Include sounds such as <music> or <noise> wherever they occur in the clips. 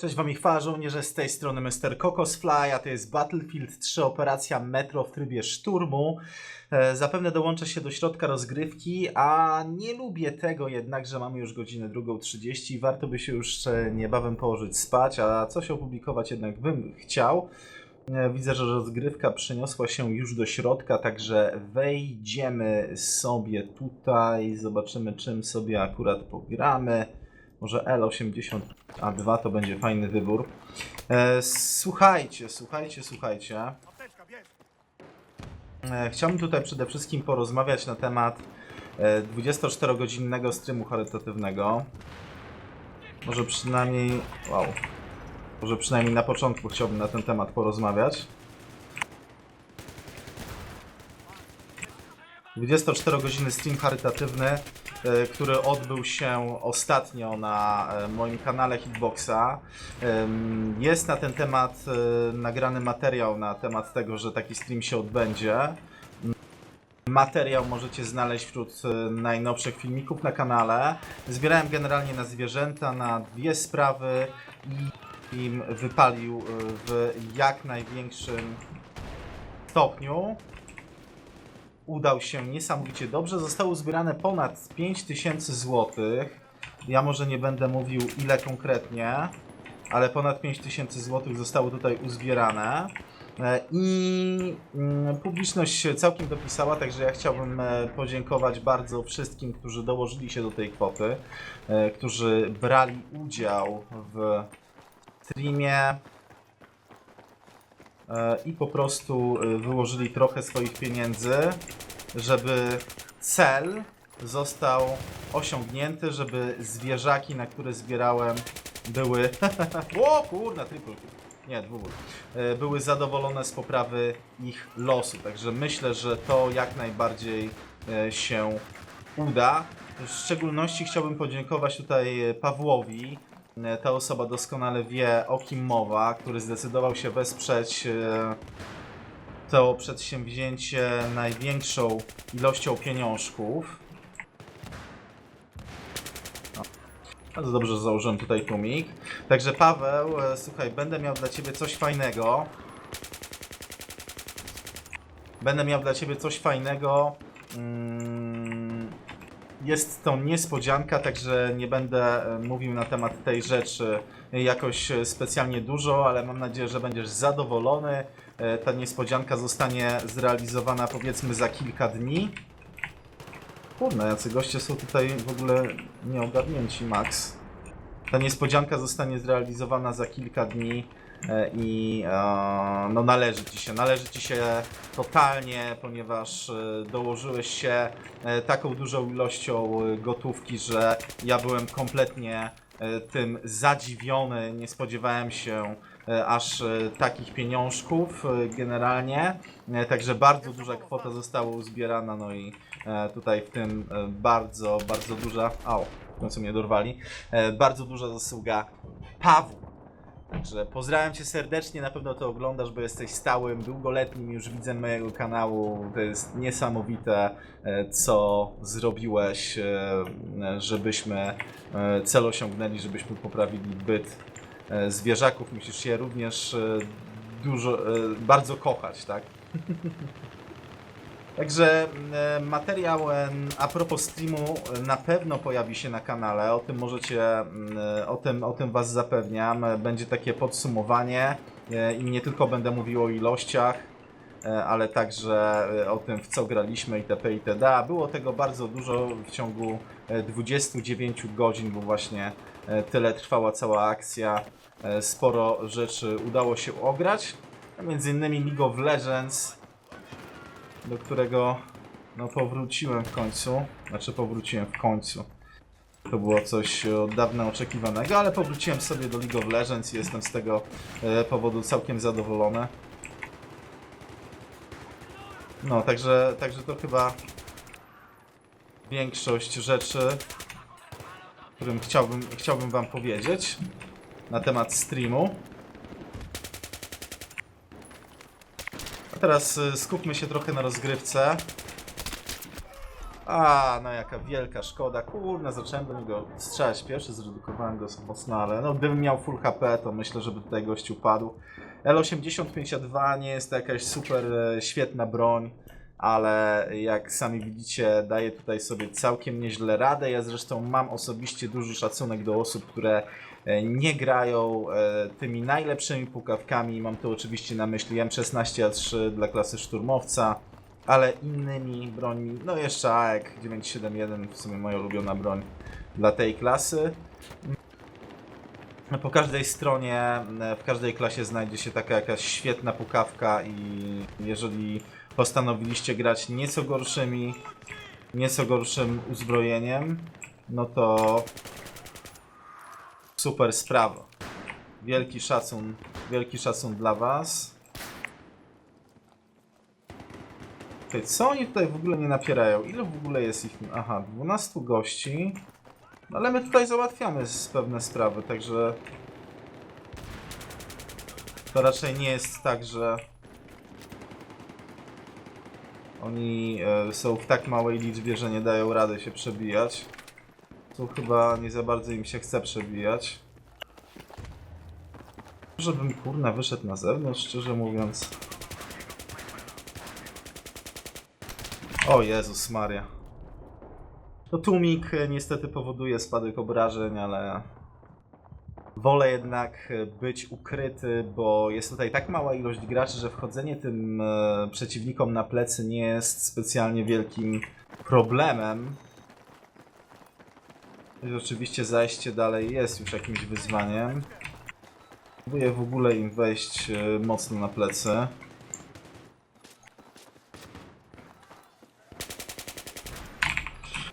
Cześć wam i chwała żołnierze, z tej strony Mr. Cocosfly, a to jest Battlefield 3 operacja Metro w trybie szturmu. E, zapewne dołączę się do środka rozgrywki, a nie lubię tego jednak, że mamy już godzinę 2.30 i warto by się już e, niebawem położyć spać, a coś opublikować jednak bym chciał. E, Widzę, że rozgrywka przeniosła się już do środka, także wejdziemy sobie tutaj, zobaczymy czym sobie akurat pogramy. Może L82 to będzie fajny wybór. E, słuchajcie, słuchajcie, słuchajcie. E, chciałbym tutaj przede wszystkim porozmawiać na temat e, 24-godzinnego streamu charytatywnego. Może przynajmniej. Wow. Może przynajmniej na początku chciałbym na ten temat porozmawiać. 24-godzinny stream charytatywny, który odbył się ostatnio na e, moim kanale Hitboxa. Jest na ten temat e, nagrany materiał na temat tego, że taki stream się odbędzie. Materiał możecie znaleźć wśród e, najnowszych filmików na kanale. Zbierałem generalnie na zwierzęta, na dwie sprawy i im wypalił e, w jak największym stopniu udał się niesamowicie dobrze. Zostało uzbierane ponad 5000 zł. Ja może nie będę mówił ile konkretnie, ale ponad 5000 zł zostało tutaj uzbierane. E, I mm, publiczność się całkiem dopisała, także ja chciałbym e, podziękować bardzo wszystkim, którzy dołożyli się do tej kwoty, e, którzy brali udział w streamie i po prostu e, wyłożyli trochę swoich pieniędzy, żeby cel został osiągnięty, żeby zwierzaki, na które zbierałem, były. <laughs> o kurna, triple. Nie, dwóch. E, Były zadowolone z poprawy ich losu. Także myślę, że to jak najbardziej e, się uda. W szczególności chciałbym podziękować tutaj e, Pawłowi. E, Ta osoba doskonale wie o kim mowa, który zdecydował się wesprzeć e, to przedsięwzięcie największą ilością pieniążków. Bardzo dobrze że założyłem tutaj tłumik. Także Paweł, e, słuchaj, będę miał dla Ciebie coś fajnego. Będę miał dla Ciebie coś fajnego. Mm, Jest to niespodzianka, także nie będę e, mówił na temat tej rzeczy jakoś e, specjalnie dużo, ale mam nadzieję, że będziesz zadowolony. E, Ta niespodzianka zostanie zrealizowana powiedzmy za kilka dni. Kurna, jacy goście są tutaj w ogóle nieogarnięci, Max. Ta niespodzianka zostanie zrealizowana za kilka dni i e, no należy ci się, należy ci się totalnie, ponieważ e, dołożyłeś się e, taką dużą ilością e, gotówki, że ja byłem kompletnie e, tym zadziwiony, nie spodziewałem się e, aż e, takich pieniążków e, generalnie, E, także bardzo duża kwota została uzbierana, no i e, tutaj w tym e, bardzo, bardzo duża, au, w końcu mnie dorwali, e, bardzo duża zasługa Pawła. Także pozdrawiam Cię serdecznie, na pewno to oglądasz, bo jesteś stałym, długoletnim już widzem mojego kanału. To jest niesamowite, e, co zrobiłeś, e, żebyśmy e, cel osiągnęli, żebyśmy poprawili byt zwierzaków. Musisz je również dużo, bardzo kochać, tak? <laughs> Także e, materiał e, a propos streamu e, na pewno pojawi się na kanale, o tym możecie, mm, o tym, o tym Was zapewniam. Będzie takie podsumowanie i nie tylko będę mówił o ilościach, ale także o tym w co graliśmy itp. itd. Było tego bardzo dużo w ciągu e, 29 godzin, bo właśnie tyle trwała cała akcja. Sporo rzeczy udało się ograć, między innymi League of Legends, do którego no powróciłem w końcu. Znaczy powróciłem w końcu. To było coś od dawna oczekiwanego, ale powróciłem sobie do League of Legends i jestem z tego e, powodu całkiem zadowolony. No, także, także to chyba większość rzeczy, którym chciałbym, chciałbym wam powiedzieć na temat streamu. Teraz y, skupmy się trochę na rozgrywce. A, no jaka wielka szkoda. Kurna, zacząłem do niego strzelać pierwszy, zredukowałem go mocno, ale no gdybym miał full HP, to myślę, żeby tutaj gościu padł. L85A2 nie jest to jakaś super e, świetna broń, ale jak sami widzicie, daje tutaj sobie całkiem nieźle radę. Ja zresztą mam osobiście duży szacunek do osób, które e, nie grają e, tymi najlepszymi pukawkami. Mam tu oczywiście na myśli M16A3 dla klasy szturmowca, ale innymi brońmi, no jeszcze AEK 971, w sumie moja ulubiona broń dla tej klasy. Po każdej stronie, e, w każdej klasie znajdzie się taka jakaś świetna pukawka i jeżeli postanowiliście grać nieco gorszymi, nieco gorszym uzbrojeniem, no to super sprawa. Wielki szacun, wielki szacun dla was. Okej, co oni tutaj w ogóle nie napierają? Ile w ogóle jest ich? Aha, 12 gości. No ale my tutaj załatwiamy pewne sprawy, także... To raczej nie jest tak, że... Oni e, są w tak małej liczbie, że nie dają rady się przebijać. Tu chyba nie za bardzo im się chce przebijać. Żebym kurna wyszedł na zewnątrz, szczerze mówiąc. O Jezus Maria. To tłumik e, niestety powoduje spadek obrażeń, ale wolę jednak e, być ukryty, bo jest tutaj tak mała ilość graczy, że wchodzenie tym e, przeciwnikom na plecy nie jest specjalnie wielkim problemem. I oczywiście zajście dalej jest już jakimś wyzwaniem. Próbuję w ogóle im wejść e, mocno na plecy.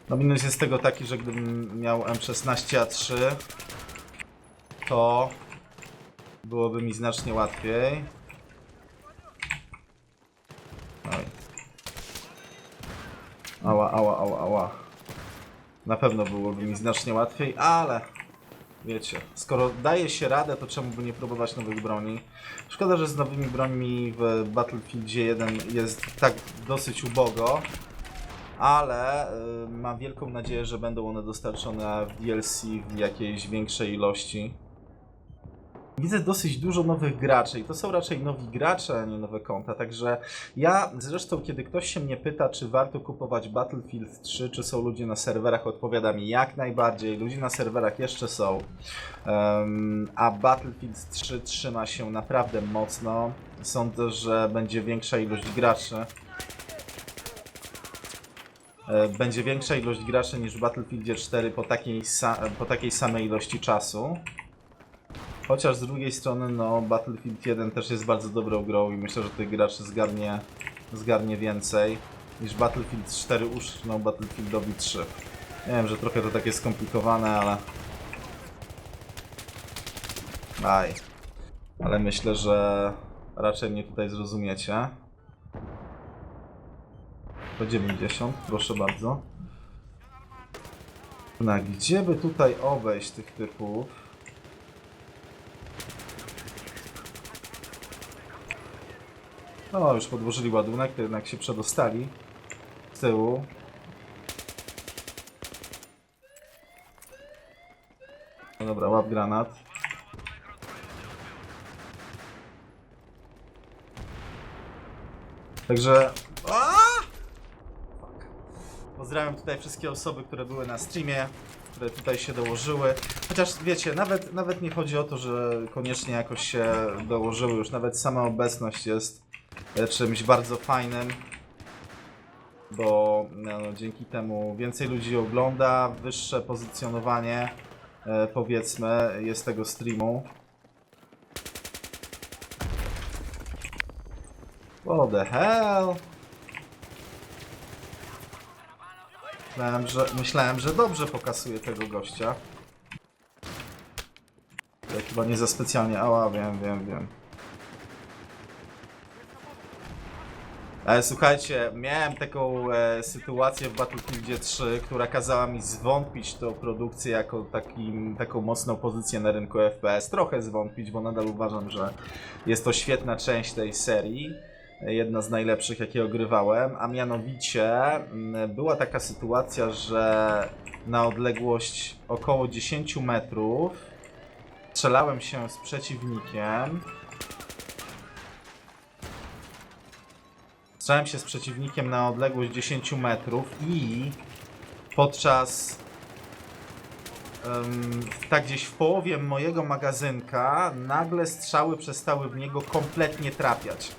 No minus jest tego taki, że gdybym miał M16A3, to byłoby mi znacznie łatwiej. Oj. Ała, ała, ała, ała. Na pewno byłoby mi znacznie łatwiej, ale wiecie, skoro daje się radę, to czemu by nie próbować nowych broni? Szkoda, że z nowymi brońmi w Battlefieldzie 1 jest tak dosyć ubogo, ale y, mam wielką nadzieję, że będą one dostarczone w DLC w jakiejś większej ilości. Widzę dosyć dużo nowych graczy i to są raczej nowi gracze, a nie nowe konta, także ja zresztą kiedy ktoś się mnie pyta, czy warto kupować Battlefield 3, czy są ludzie na serwerach, odpowiadam jak najbardziej, ludzie na serwerach jeszcze są, Em, a Battlefield 3 trzyma się naprawdę mocno, sądzę, że będzie większa ilość graczy. E, będzie większa ilość graczy niż w Battlefieldzie 4 po takiej, po takiej samej ilości czasu. Chociaż z drugiej strony, no, Battlefield 1 też jest bardzo dobrą grą i myślę, że tych graczy zgarnie, zgarnie więcej niż Battlefield 4 uszchnął Battlefieldowi 3. Nie wiem, że trochę to takie skomplikowane, ale... Aj. Ale myślę, że raczej mnie tutaj zrozumiecie. Po 90, proszę bardzo. Na gdzie by tutaj obejść tych typów? O, już podłożyli ładunek, to jednak się przedostali z tyłu. No dobra, łap granat. Także... Pozdrawiam tutaj wszystkie osoby, które były na streamie, które tutaj się dołożyły. Chociaż wiecie, nawet, nawet nie chodzi o to, że koniecznie jakoś się dołożyły, już nawet sama obecność jest czymś bardzo fajnym. Bo no, dzięki temu więcej ludzi ogląda, wyższe pozycjonowanie e, powiedzmy jest tego streamu. What the hell? Myślałem, że, myślałem, że dobrze pokasuje tego gościa. Ja chyba nie za specjalnie. Ała, wiem, wiem, wiem. Słuchajcie, miałem taką e, sytuację w Battlefieldzie 3, która kazała mi zwątpić tą produkcję jako takim, taką mocną pozycję na rynku FPS. Trochę zwątpić, bo nadal uważam, że jest to świetna część tej serii. jedna z najlepszych, jakie ogrywałem, a mianowicie mm, była taka sytuacja, że na odległość około 10 metrów strzelałem się z przeciwnikiem. Strzelałem się z przeciwnikiem na odległość 10 metrów i podczas tak gdzieś w połowie mojego magazynka nagle strzały przestały w niego kompletnie trafiać.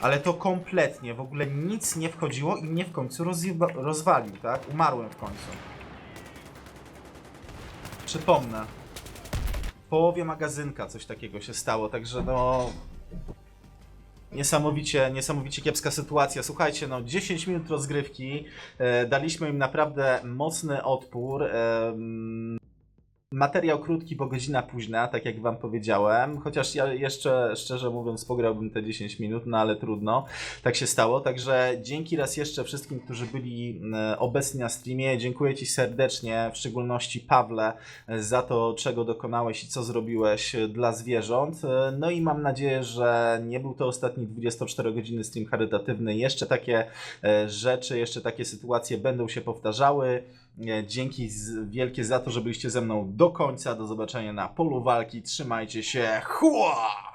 Ale to kompletnie, w ogóle nic nie wchodziło i mnie w końcu rozwalił, tak? Umarłem w końcu. Przypomnę. W połowie magazynka coś takiego się stało, także no... Niesamowicie, niesamowicie kiepska sytuacja. Słuchajcie, no 10 minut rozgrywki, e, daliśmy im naprawdę mocny odpór. em, Materiał krótki, bo godzina późna, tak jak wam powiedziałem. Chociaż ja jeszcze, szczerze mówiąc, pograłbym te 10 minut, no ale trudno. Tak się stało. Także dzięki raz jeszcze wszystkim, którzy byli e, obecni na streamie. Dziękuję Ci serdecznie, w szczególności Pawle, e, za to, czego dokonałeś i co zrobiłeś e, dla zwierząt. No i mam nadzieję, że nie był to ostatni 24-godzinny stream charytatywny. Jeszcze takie rzeczy, jeszcze takie sytuacje będą się powtarzały. E, Dzięki wielkie za to, że byliście ze mną do końca. Do zobaczenia na polu walki. Trzymajcie się. Chła!